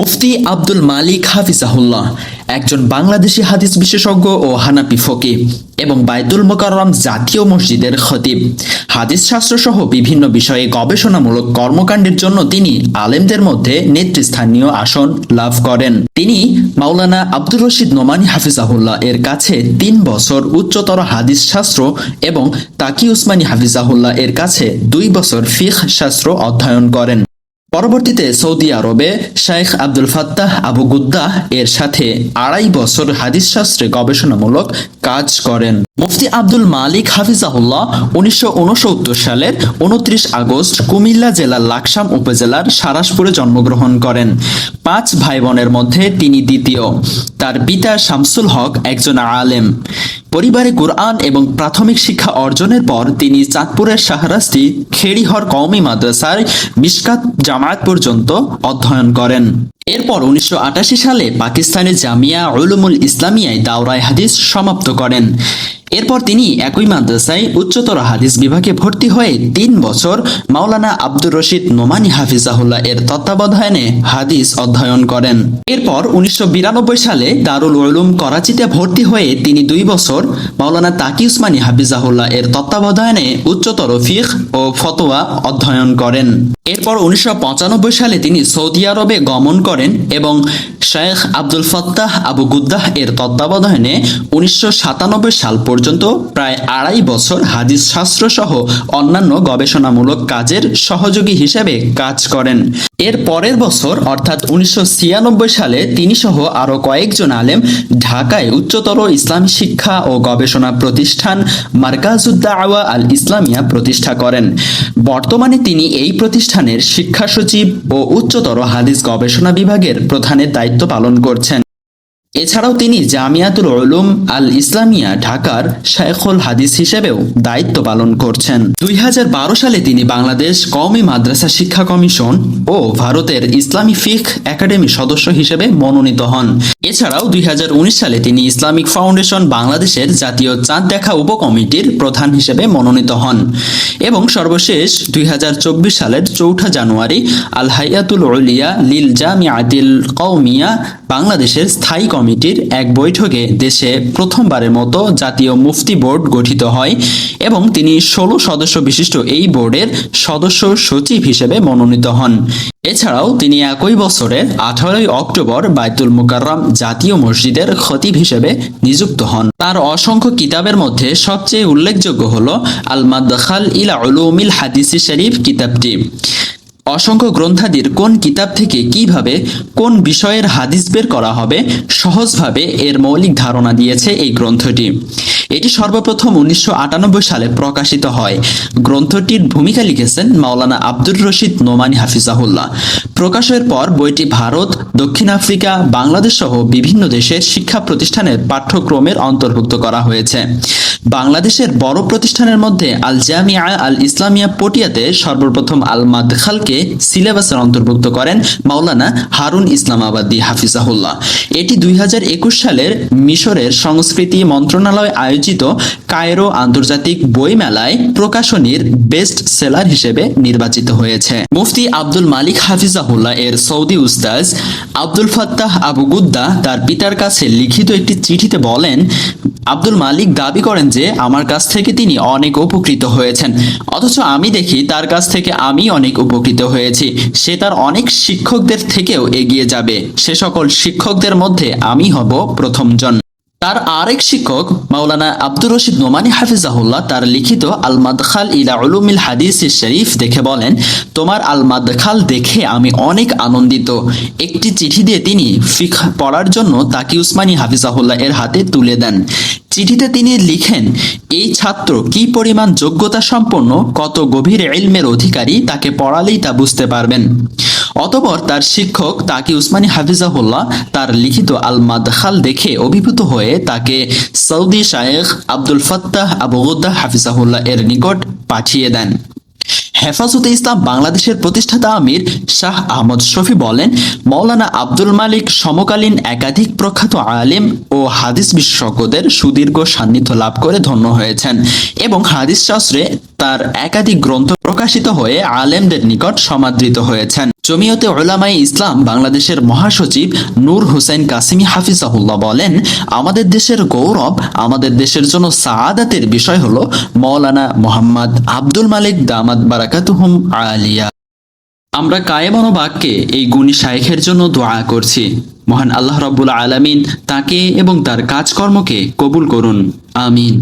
মুফতি আব্দুল মালিক হাফিজাহুল্লাহ, একজন বাংলাদেশি হাদিস বিশেষজ্ঞ ও হানাপি ফকি এবং বাইতুল মোকাররম জাতীয় মসজিদের খতিব। হাদিস শাস্ত্র সহ বিভিন্ন বিষয়ে গবেষণামূলক কর্মকাণ্ডের জন্য তিনি আলেমদের মধ্যে নেতৃস্থানীয় আসন লাভ করেন। তিনি মাওলানা আব্দুর রশিদ নোমানি হাফিজাহুল্লাহ এর কাছে তিন বছর উচ্চতর হাদিস শাস্ত্র এবং তাকি উসমানী হাফিজাহুল্লাহ এর কাছে দুই বছর ফিখ শাস্ত্র অধ্যয়ন করেন। পরবর্তীতে সৌদি আরবে Sheikh Abdul Fattah Abu Ghuddah এর সাথে আড়াই বছর হাদিস শাস্ত্রে গবেষণামূলক কাজ করেন। মুফতি আব্দুল মালিক হাফিজাহুল্লাহ উনিশশো সালের উনত্রিশ আগস্ট কুমিল্লা জেলার লাকসাম উপজেলার সারাসপুরে জন্মগ্রহণ করেন। পাঁচ ভাই বোনের মধ্যে তিনি দ্বিতীয়। তার পিতা শামসুল হক একজন আলেম। পরিবারে কুরআন এবং প্রাথমিক শিক্ষা অর্জনের পর তিনি চাঁদপুরের শাহরাস্তি খেড়িহর কওমি মাদ্রাসায় মিশকাত জামায়াত পর্যন্ত অধ্যয়ন করেন। এরপর উনিশশো আটাশি সালে পাকিস্তানের জামিয়া উলুমুল ইসলামিয়ায় দাওরায় হাদিস সমাপ্ত করেন। এরপর তিনি একই মাদ্রাসায় উচ্চতর হাদিস বিভাগে ভর্তি হয়ে তিন বছর মাওলানা আব্দুর রশিদ নোমানি হাফিজাহুল্লাহ এর তত্ত্বাবধানে হাদিস অধ্যয়ন করেন। এরপর উনিশশো বিরানব্বই সালে দারুল উলুম করাচিতে ভর্তি হয়ে তিনি দুই বছর মাওলানা তাকি উসমানী হাফিজাহুল্লাহ এর তত্ত্বাবধানে উচ্চতর ফিখ ও ফতোয়া অধ্যয়ন করেন। এরপর উনিশশো পঁচানব্বই সালে তিনি সৌদি আরবে গমন করেন এবং শেখ আব্দুল ফত্তাহ, আবু গুদ্দাহ এর তত্ত্বাবধানে উনিশশো সাতানব্বই সাল পর্যন্ত প্রায় আড়াই বছর হাদিস শাস্ত্র সহ অন্যান্য গবেষণামূলক কাজের সহযোগী হিসেবে কাজ করেন। এর পরের বছর, অর্থাৎ উনিশশো ছিয়ানব্বই সালে তিনি সহ আরও কয়েকজন আলেম ঢাকায় উচ্চতর ইসলামী শিক্ষা ও গবেষণা প্রতিষ্ঠান মার্কাজুদ্দা আওয়া আল ইসলামিয়া প্রতিষ্ঠা করেন। বর্তমানে তিনি এই প্রতিষ্ঠানের শিক্ষা সচিব ও উচ্চতর হাদিস গবেষণা বিভাগের প্রধানের দায়িত্ব পালন করছেন। এছাড়াও তিনি জামিয়াতুল উলুম আল ইসলামিয়া ঢাকার শায়খুল হাদিস হিসেবেও দায়িত্ব পালন করছেন। দুই হাজার বারো সালে তিনি বাংলাদেশ কওমি মাদ্রাসা শিক্ষা কমিশন ও ভারতের ইসলামী ফিখ একাডেমি সদস্য হিসেবে মনোনীত হন। এছাড়াও দুই হাজার উনিশ সালে তিনি ইসলামিক ফাউন্ডেশন বাংলাদেশের জাতীয় চাঁদ দেখা উপকমিটির প্রধান হিসেবে মনোনীত হন এবং সর্বশেষ দুই হাজার চব্বিশ সালের চৌঠা জানুয়ারি আল হাইয়াতুল উলিয়া লিল জামিয়াতিল কওমিয়া বাংলাদেশের স্থায়ী কমিটির এক বৈঠকে দেশে প্রথমবারের মতো জাতীয় মুফতি বোর্ড গঠিত হয় এবং তিনি ষোলো সদস্য বিশিষ্ট এই বোর্ডের সদস্য সচিব হিসেবে মনোনীত হন। এছাড়াও তিনি একই বছরের আঠারোই অক্টোবর বায়তুল মুকাররম জাতীয় মসজিদের খতিব হিসেবে নিযুক্ত হন। তার অসংখ্য কিতাবের মধ্যে সবচেয়ে উল্লেখযোগ্য হল আল মাদ্দাখাল ইলা উলুমিল হাদিসি শরীফ কিতাবটি। অসংখ্য গ্রন্থাদির কোন কিতাব থেকে কীভাবে কোন বিষয়ের হাদিস বের করা হবে সহজভাবে এর মৌলিক ধারণা দিয়েছে এই গ্রন্থটি। এটি সর্বপ্রথম উনিশশো আটানব্বই সালে প্রকাশিত হয়। গ্রন্থটির ভূমিকা লিখেছেন মাওলানা আব্দুর রশিদ নোমানি হাফিজাহুল্লাহ। প্রকাশের পর বইটি ভারত, দক্ষিণ আফ্রিকা, বাংলাদেশ সহ বিভিন্ন দেশের শিক্ষা প্রতিষ্ঠানের পাঠ্যক্রমের অন্তর্ভুক্ত করা হয়েছে। বাংলাদেশের বড় প্রতিষ্ঠানের মধ্যে আল জামিয়া আল ইসলামিয়া পটিয়াতে সর্বপ্রথম আল মাদখালকে সিলেবাসের অন্তর্ভুক্ত করেন মাওলানা হারুন ইসলামাবাদী হাফিজাহুল্লাহ। এটি দুই হাজার একুশ সালের মিশরের সংস্কৃতি মন্ত্রণালয় আয়োজিত কায়রো আন্তর্জাতিক বই মেলায় প্রকাশনীর বেস্ট সেলার হিসেবে নির্বাচিত হয়েছে। মুফতি আব্দুল মালিক হাফিজাহুল্লাহ এর সৌদি উস্তাজ আব্দুল ফাত্তাহ আবু গুদ্দা তার পিতার কাছে লিখিত একটি চিঠিতে বলেন, আব্দুল মালিক দাবি করেন যে আমার কাছ থেকে তিনি অনেক উপকৃত হয়েছেন, অথচ আমি দেখি তার কাছ থেকে আমি অনেক উপকৃত হয়েছি। সে তার অনেক শিক্ষকদের থেকেও এগিয়ে যাবে। সে সকল শিক্ষকদের মধ্যে আমি হব প্রথমজন। তার আরেক শিক্ষক, মাওলানা আব্দুর রশিদ নোমানি হাফিজাহুল্লাহ, তার লিখিত আল মাদখাল ইলা উলুমিল হাদিস শরীফ দেখে বলেন, তোমার আল মাদখাল দেখে আমি অনেক আনন্দিত। একটি চিঠি দিয়ে তিনি ফিখ পড়ার জন্য তাকি উসমানী হাফিজাহুল্লাহ এর হাতে তুলে দেন। চিঠিতে তিনি লিখেন, এই ছাত্র কি পরিমাণ যোগ্যতা সম্পন্ন, কত গভীর এলমের অধিকারী তাকে পড়ালেই তা বুঝতে পারবেন। অতপর তার শিক্ষক তাকে উসমানী হাফিজাহুল্লাহ তার লিখিত আল মাদখাল দেখে অভিভূত হয়ে তাকে সৌদি শায়েখ আব্দুল ফত্তাহ আবু গুদ্দাহ হাফিজাহুল্লাহ এর নিকট পাঠিয়ে দেন। হেফাজতে ইসলাম বাংলাদেশের প্রতিষ্ঠাতা আমির শাহ আহমদ শফি বলেন মৌলানা আব্দুল মালিক সমকালীন একাধিক প্রখ্যাত আলিম ও হাদিস বিশেষজ্ঞদের সুদীর্ঘ সান্নিধ্য লাভ করে ধন্য হয়েছেন এবং হাদিস শাস্ত্রে তার একাধিক গ্রন্থ প্রকাশিত হয়ে আলেমদের নিকট সমাদৃত হয়েছেন। জমিয়তে ওলামাই ইসলাম বাংলাদেশের মহাসচিব নূর হুসেন কাসিমি হাফিজাহুল্লাহ বলেন, আমাদের দেশের গৌরব, আমাদের দেশের জন্য সাআদাতের বিষয় হল মৌলানা মোহাম্মদ আব্দুল মালিক দামাদ বারাকাতুহুম আলিয়া। আমরা কায়েমন বাক্যে এই গুণী শাইখের জন্য দোয়া করছি। মহান আল্লাহ রব্বুল আলামিন তাকে এবং তার কাজকর্মকে কবুল করুন। আমিন।